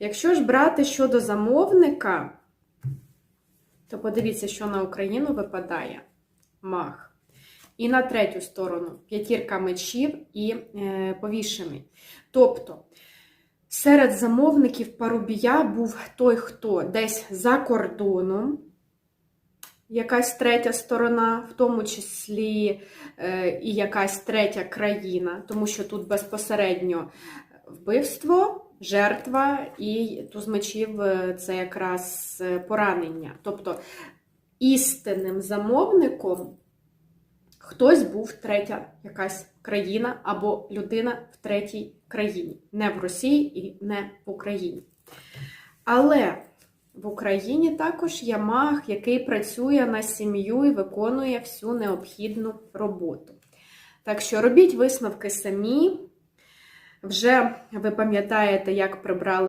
Якщо ж брати щодо замовника, то подивіться, що на Україну випадає мах. І на третю сторону п'ятірка мечів і е, повішений. Тобто, серед замовників парубія був той, хто десь за кордоном, якась третя сторона, в тому числі е, і якась третя країна, тому що тут безпосередньо вбивство, жертва і туз мечів е, це якраз е, поранення. Тобто істинним замовником хтось був третя якась країна або людина в третій країні, не в Росії і не в Україні. Але в Україні також є маг, який працює на сім'ю і виконує всю необхідну роботу. Так що робіть висновки самі. Вже ви пам'ятаєте, як прибрали